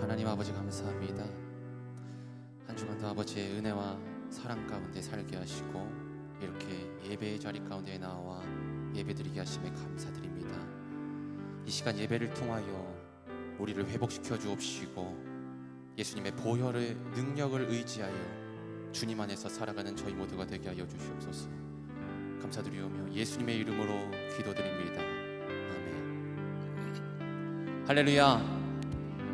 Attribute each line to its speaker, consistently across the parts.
Speaker 1: 하나님 아버지 감사합니다. 한 주간도 아버지의 은혜와 사랑 가운데 살게 하시고 이렇게 예배의 자리 가운데 나와 예배드리게 하심에 감사드립니다. 이 시간 예배를 통하여 우리를 회복시켜 주옵시고 예수님의 보혈의 능력을 의지하여 주님 안에서 살아가는 저희 모두가 되게 하여 주시옵소서. 감사드리오며 예수님의 이름으로 기도드립니다. 아멘. 할렐루야.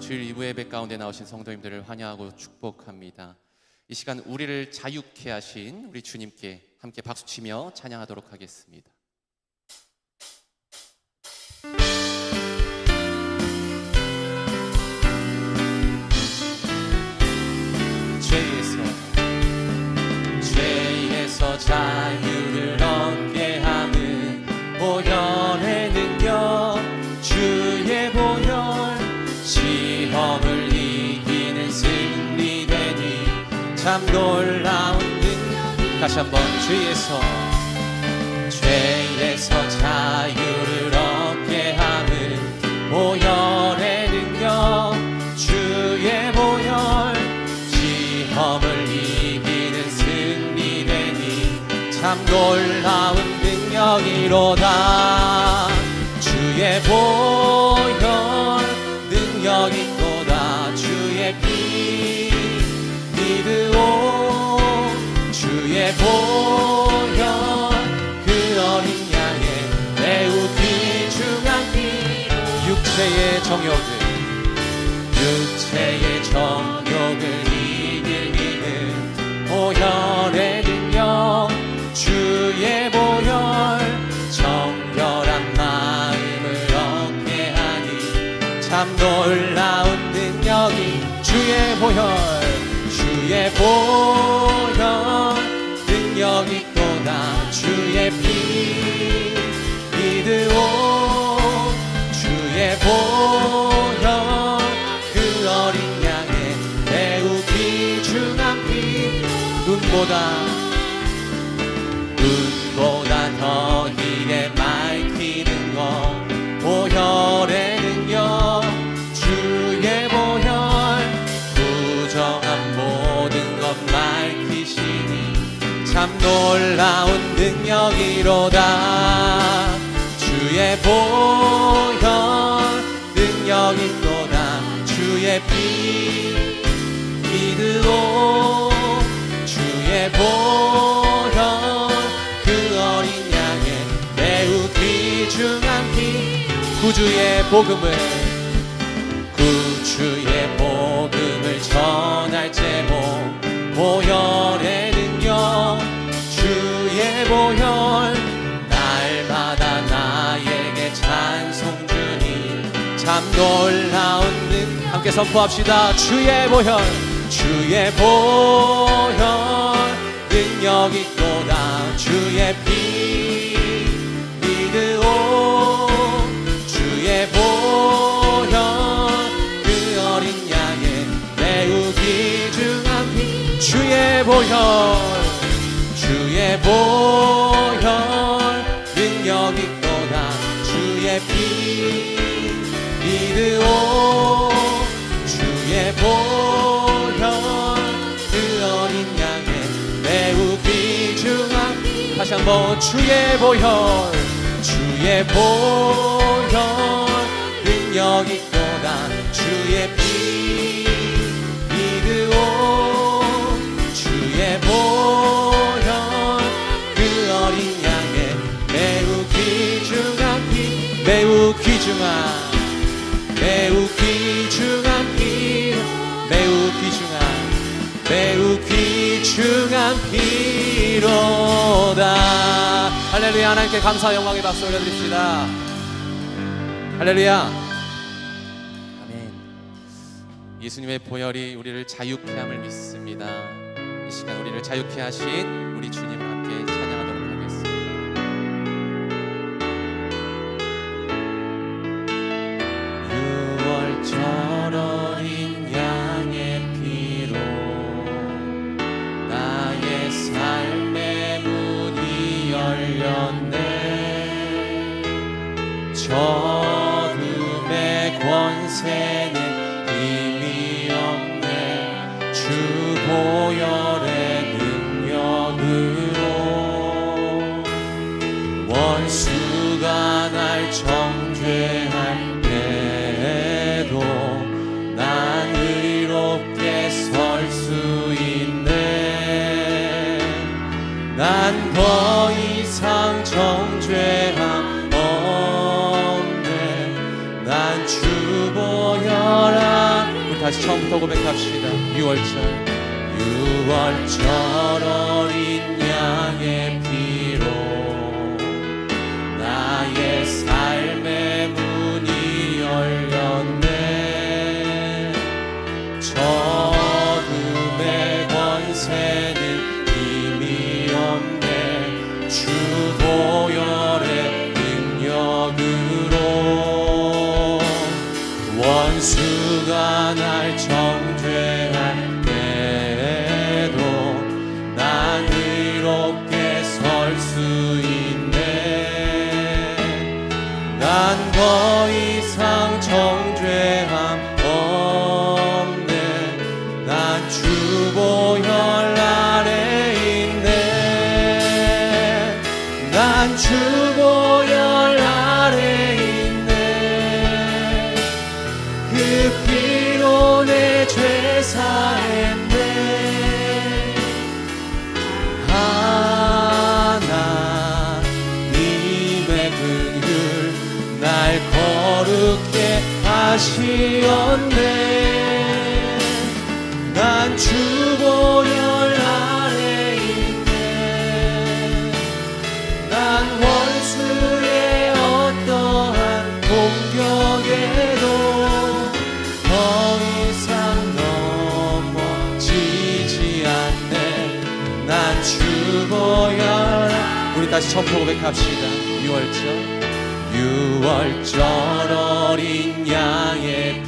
Speaker 1: 주일 2부 예배 가운데 나오신 성도님들을 환영하고 축복합니다. 이 시간 우리를 자유케 하신 우리 주님께 함께 박수치며 찬양하도록 하겠습니다. 죄에서 죄에서 자유 참 놀라운 능력 다시 한번 죄에서 죄에서 자유를 얻게 하는 보혈의 능력 주의 보혈 시험을 이기는 승리되니 참 놀라운 능력이로다. 주의 보혈 능력이 또다. 주의 피 주의 보혈 능력이 또다. 주의 피 믿으오. 주의 보혈 그 어린 양의 매우 귀중한 피. 눈보다 참 놀라운 능력이로다. 주의 보혈 능력이 또다. 주의 피 믿으오. 주의 보혈 그 어린 양의 매우 귀중한 피. 구주의 복음을 보혈. 날마다 나에게 찬송 주니 참 놀라운 능 함께 선포합시다. 주의 보혈 주의 보혈. 능력이 또다. 주의 피 믿으오. 주의 보혈 그 어린 양의 매우 귀중한 피. 주의 보혈 주의 보혈 능력이 또다 주의 피 믿으오. 주의 보혈 그 어린 양의 매우 귀중한 피 다시 한번 주의 보혈 주의 보혈 능력이 또다 주의 피 믿으오. 주의 보혈 귀중한 매우 귀중한 피 매우 귀중한 매우 귀중한 피로다. 할렐루야 하나님께 감사 영광의 박수 올려드립시다. 할렐루야. 아멘. 예수님의 보혈이 우리를 자유케 함을 믿습니다. 이 시간 우리를 자유케 하신 우리 주님을 다시 처음부터 고백합시다. 6월절 6월절 어 하시었네. 난 주보혈 아래 있네. 난 원수의 어떠한 공격에도 더 이상 넘어지지 않네. 난 주보혈. 우리 다시 처음부터 고백합시다. 6월절. 6월절 어린 양의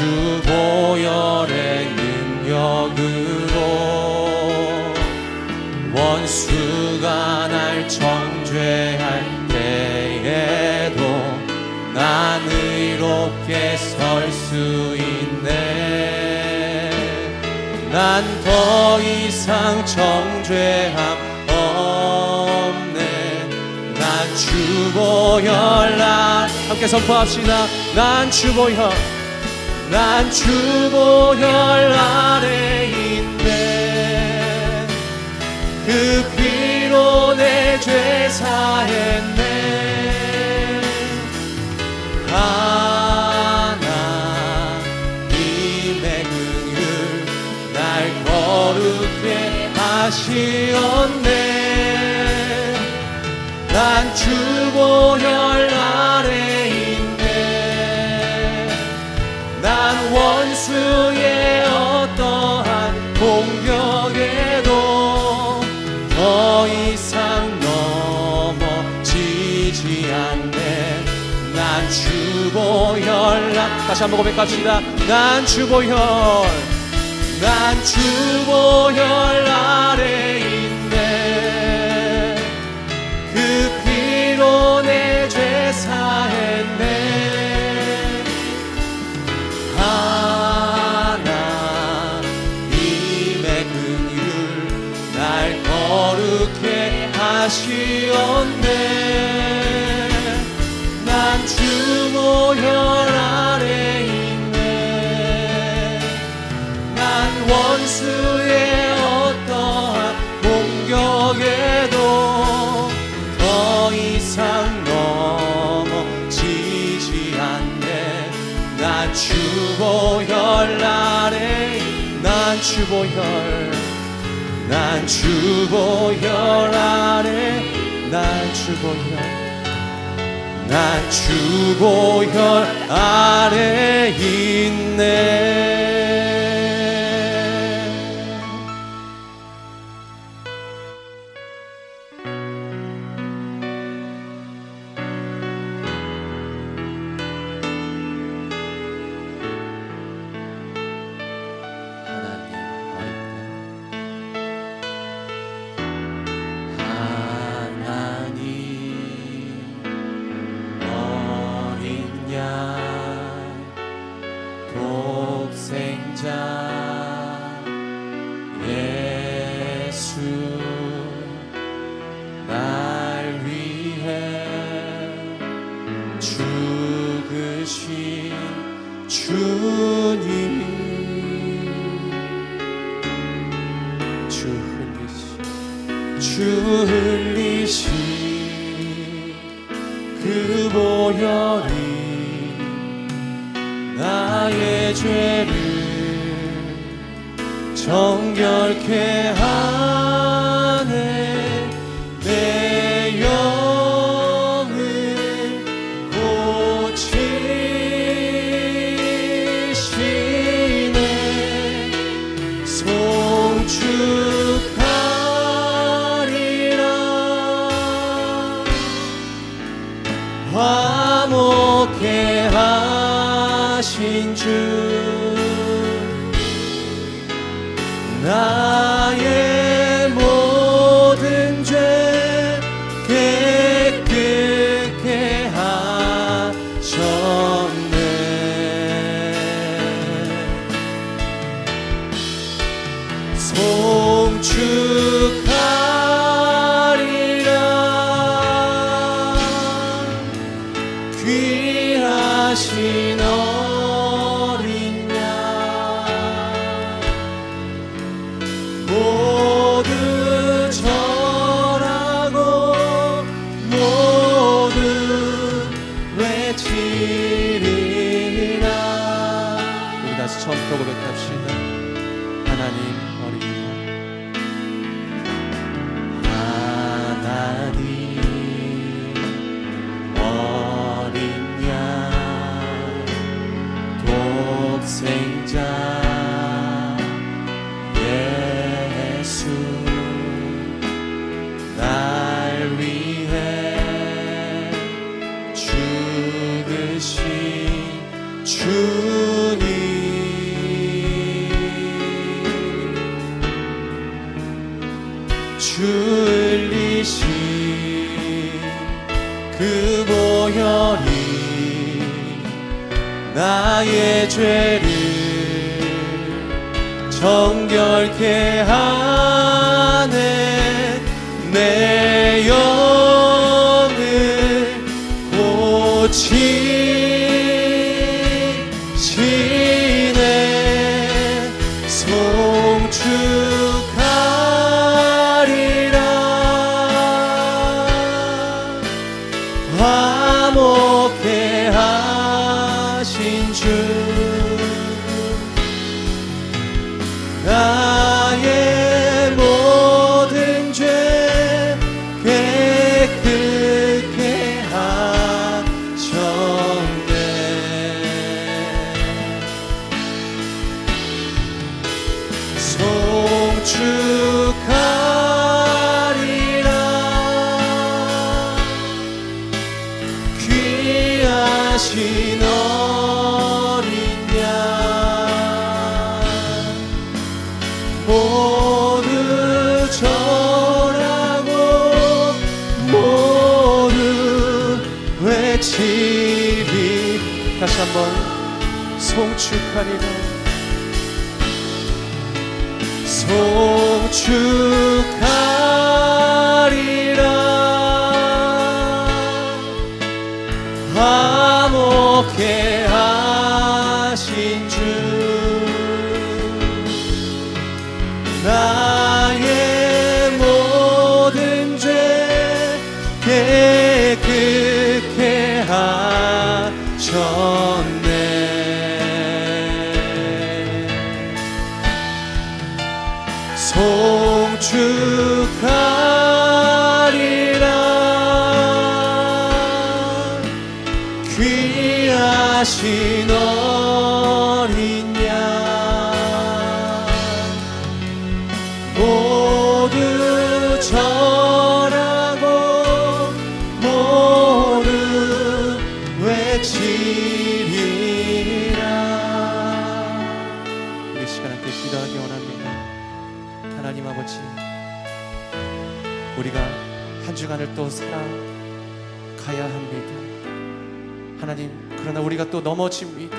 Speaker 1: 주 보혈의 능력으로 원수가 날 정죄할 때에도 난 의롭게 설 수 있네. 난 더 이상 정죄함 없네. 난 주보혈 난 함께 선포합시다. 난 주보혈 난 주보혈 아래 있네. 그 피로 내 죄 사했네. 하나님의 긍휼 날 거룩게 하시었네. 난 주보혈 다시 한번 고백합시다. 난 주보혈 난 주보혈 아래 난 주보혈 아래 난 주보혈 난 주보혈 아래 난 주보혈 난 주보혈 아래 있네 주님. 주 흘리신 주 흘리신 그 보혈이 나의 죄를 정결케 하네 나의 모든 죄 깨끗게 하셨네. 송축 주 흘리신 그 보혈이 나의 죄를 정결케 하네 화 귀하신 어린 양 모두 절하고 모두 외치리. 다시 한번 송축하리라. 송축하리라 화목해 하신 주 귀하신 어린 양. 모두 절하고 모두 외치리라. 우리 시간 함께 기도하기 원합니다. 하나님 아버지 우리가 한 주간을 또 살아 그러나 우리가 또 넘어집니다.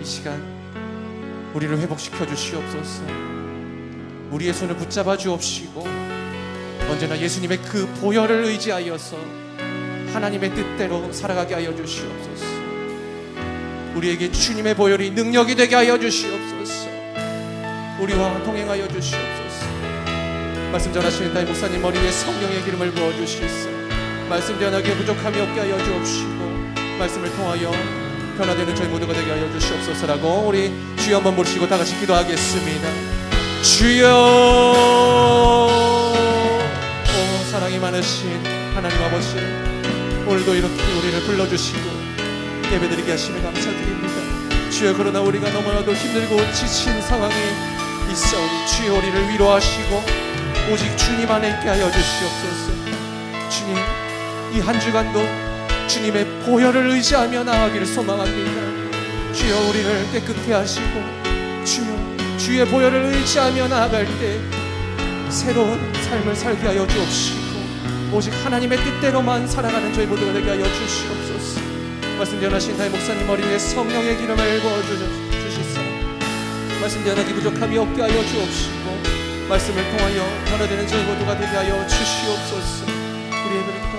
Speaker 1: 이 시간 우리를 회복시켜 주시옵소서. 우리의 손을 붙잡아 주옵시고 언제나 예수님의 그 보혈을 의지하여서 하나님의 뜻대로 살아가게 하여 주시옵소서.
Speaker 2: 우리에게 주님의 보혈이 능력이 되게 하여 주시옵소서. 우리와 동행하여 주시옵소서. 말씀 전하시는 다이 목사님 머리 위에 성령의 기름을 부어 주시옵소서. 말씀 전하기에 부족함이 없게 하여 주옵시고 말씀을 통하여 변화되는 저희 모두가 되게 하여 주시옵소서라고 우리 주여 한번 모시고 다 같이 기도하겠습니다. 주여 오 사랑이 많으신 하나님 아버지 오늘도 이렇게 우리를 불러주시고 예배드리게 하시며 감사드립니다. 주여 그러나 우리가 너무나도 힘들고 지친 상황에 있사오니 주여 우리를 위로하시고 오직 주님 안에 있게 하여 주시옵소서. 주님 이 한 주간도 주님의 보혈을 의지하며 나아가기를 소망합니다. 주여 우리를 깨끗게 하시고 주여 주의 보혈을 의지하며 나아갈 때 새로운 삶을 살게 하여 주옵시고 오직 하나님의 뜻대로만 살아가는 저희 모두가 되게 하여 주시옵소서. 말씀 전하신 나의 목사님 머리 위에 성령의 기름을 부어 주시사. 말씀 전하기 부족함이 없게 하여 주옵시고 말씀을 통하여 변화되는 저희 모두가 되게 하여 주시옵소서. 우리 예배를 떠나가